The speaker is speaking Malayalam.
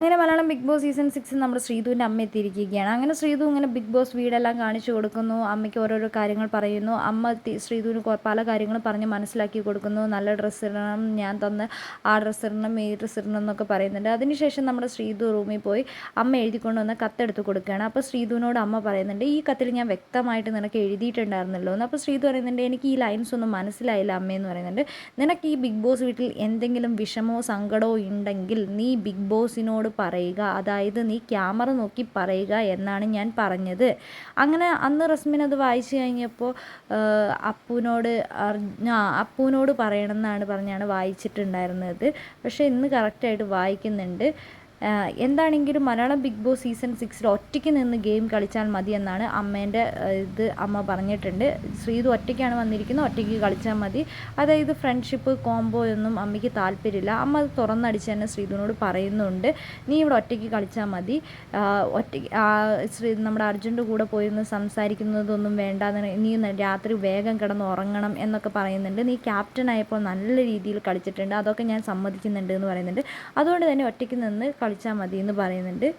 അങ്ങനെ Malayalam Bigg Boss season six നമ്മുടെ ശ്രീധുവിന്റെ അമ്മ എത്തിയിരിക്കുകയാണ്. അങ്ങനെ ശ്രീധു ഇങ്ങനെ ബിഗ് ബോസ് വീടെല്ലാം കാണിച്ചു കൊടുക്കുന്നു. അമ്മയ്ക്ക് ഓരോരോ കാര്യങ്ങൾ പറയുന്നു. അമ്മ ശ്രീധുവിന് പല കാര്യങ്ങളും പറഞ്ഞ് മനസ്സിലാക്കി കൊടുക്കുന്നു. നല്ല ഡ്രസ്സ് ഇടണം ഞാൻ തന്ന ആ ഡ്രസ്സ് ഇടണം ഈ ഡ്രസ്സ് ഇടണം എന്നൊക്കെ പറയുന്നുണ്ട്. അതിനുശേഷം നമ്മുടെ ശ്രീധു റൂമിൽ പോയി അമ്മ എഴുതിക്കൊണ്ട് വന്ന കത്തെടുത്ത് കൊടുക്കുകയാണ്. അപ്പോൾ ശ്രീധുവിനോട് അമ്മ പറയുന്നുണ്ട് ഈ കത്തിൽ ഞാൻ വ്യക്തമായിട്ട് നിനക്ക് എഴുതിയിട്ടുണ്ടായിരുന്നല്ലോ എന്ന്. അപ്പോൾ ശ്രീധു പറയുന്നുണ്ട് എനിക്ക് ഈ ലൈൻസ് ഒന്നും മനസ്സിലായില്ല അമ്മയെന്ന് പറയുന്നുണ്ട്. നിനക്ക് ഈ ബിഗ് ബോസ് വീട്ടിൽ എന്തെങ്കിലും വിഷമോ സങ്കടമോ ഉണ്ടെങ്കിൽ നീ ബിഗ് ബോസിനോട് പറയുക. അതായത് നീ ക്യാമറ നോക്കി പറയുക എന്നാണ് ഞാൻ പറഞ്ഞത്. അങ്ങനെ അന്ന് റസ്മിൻ അത് വായിച്ചു കഴിഞ്ഞപ്പോൾ അപ്പുവിനോട് ആ അപ്പുവിനോട് പറയണമെന്നാണ് പറഞ്ഞാണ് വായിച്ചിട്ടുണ്ടായിരുന്നത്. പക്ഷേ ഇന്ന് കറക്റ്റായിട്ട് വായിക്കുന്നുണ്ട്. എന്താണെങ്കിലും മലയാളം ബിഗ് ബോസ് സീസൺ സിക്സിൽ ഒറ്റയ്ക്ക് നിന്ന് ഗെയിം കളിച്ചാൽ മതി എന്നാണ് അമ്മേന്റെ ഇത് അമ്മ പറഞ്ഞിട്ടുണ്ട്. ശ്രീതു ഒറ്റയ്ക്കാണ് വന്നിരിക്കുന്നത് ഒറ്റയ്ക്ക് കളിച്ചാൽ മതി. അതായത് ഫ്രണ്ട്ഷിപ്പ് കോംബോ ഒന്നും അമ്മയ്ക്ക് താല്പര്യമില്ല. അമ്മ അത് തുറന്നടിച്ച് തന്നെ ശ്രീതുവിനോട് പറയുന്നുണ്ട് നീ ഇവിടെ ഒറ്റയ്ക്ക് കളിച്ചാൽ മതി. ഒറ്റ ശ്രീ നമ്മുടെ അർജുന്റെ കൂടെ പോയിരുന്ന് സംസാരിക്കുന്നതൊന്നും വേണ്ട. നീ രാത്രി വേഗം കിടന്ന് ഉറങ്ങണം എന്നൊക്കെ പറയുന്നുണ്ട്. നീ ക്യാപ്റ്റൻ ആയപ്പോൾ നല്ല രീതിയിൽ കളിച്ചിട്ടുണ്ട്. അതൊക്കെ ഞാൻ സമ്മതിക്കുന്നുണ്ട് എന്ന് പറയുന്നുണ്ട്. അതുകൊണ്ട് തന്നെ ഒറ്റയ്ക്ക് നിന്ന് കളിച്ചാൽ മതി എന്ന് പറയുന്നുണ്ട്.